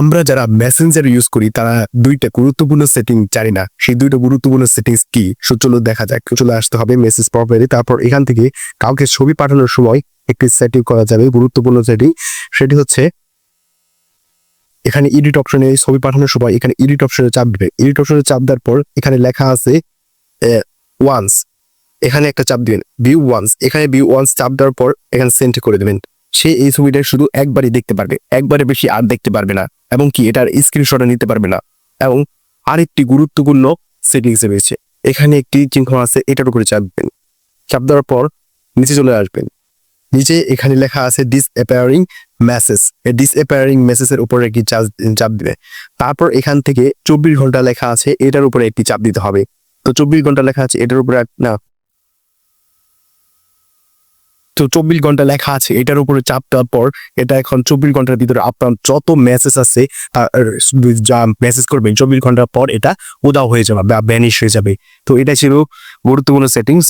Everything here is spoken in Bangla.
আমরা যারা মেসেঞ্জার ইউজ করি, তারা দুইটা গুরুত্বপূর্ণ সেটিং জানি না। সেই দুইটা গুরুত্বপূর্ণ সেটিংস কি? চলো দেখা যাক, চলে আসতে হবে মেসেজ প্রপারলি তারপর এখান থেকে কাউকে ছবি পাঠানোর সময় একটি সেটিং করা যাবে, গুরুত্বপূর্ণ সেটিং সেটি হচ্ছে, এখানে এডিট অপশনে ছবি পাঠানোর সময় এখানে এডিট অপশনে চাপ দেবে। এডিট অপশনে চাপ দেওয়ার পর এখানে লেখা আছে ওয়ান্স এখানে একটা চাপ দিবেন ভিউ ওয়ান্স এখানে ভিউ ওয়ান্স চাপ দেওয়ার পর এখানে সেন্ড করে দেবেন। সে এই ছবিটা শুধু একবারই দেখতে পারবে। একবারে বেশি আর দেখতে পারবে না। এবং কি এটার স্ক্রিনশটে নিতে পারবে না। এবং আরেকটি গুরুত্বপূর্ণ সেটিংস রয়েছে। এখানে একটি চিহ্ন আছে, এটার উপরে চাপ দিবেন চাপ দেওয়ার পর নিচে চলে আসবেন। নিচে এখানে লেখা আছে ডিস অ্যাপায়ারিং মেসেজ এই ডিস অ্যাপায়ারিং মেসেজের উপরে একটি চাপ চাপ দিবে। তারপর এখান থেকে চব্বিশ ঘণ্টা লেখা আছে, এটার উপরে একটি চাপ দিতে হবে। তো চব্বিশ ঘণ্টা লেখা আছে, এটার উপরে না। তো চব্বিশ ঘণ্টা লেখা আছে, এটার উপরে চাপ দেওয়ার পর এটা এখন চব্বিশ ঘণ্টার ভিতরে আপনার যত মেসেজ আছে যা মেসেজ করবেন, চব্বিশ ঘণ্টার পর এটা উদাও হয়ে যাবে বা ব্যানিশ হয়ে যাবে। তো এটা ছিল গুরুত্বপূর্ণ সেটিংস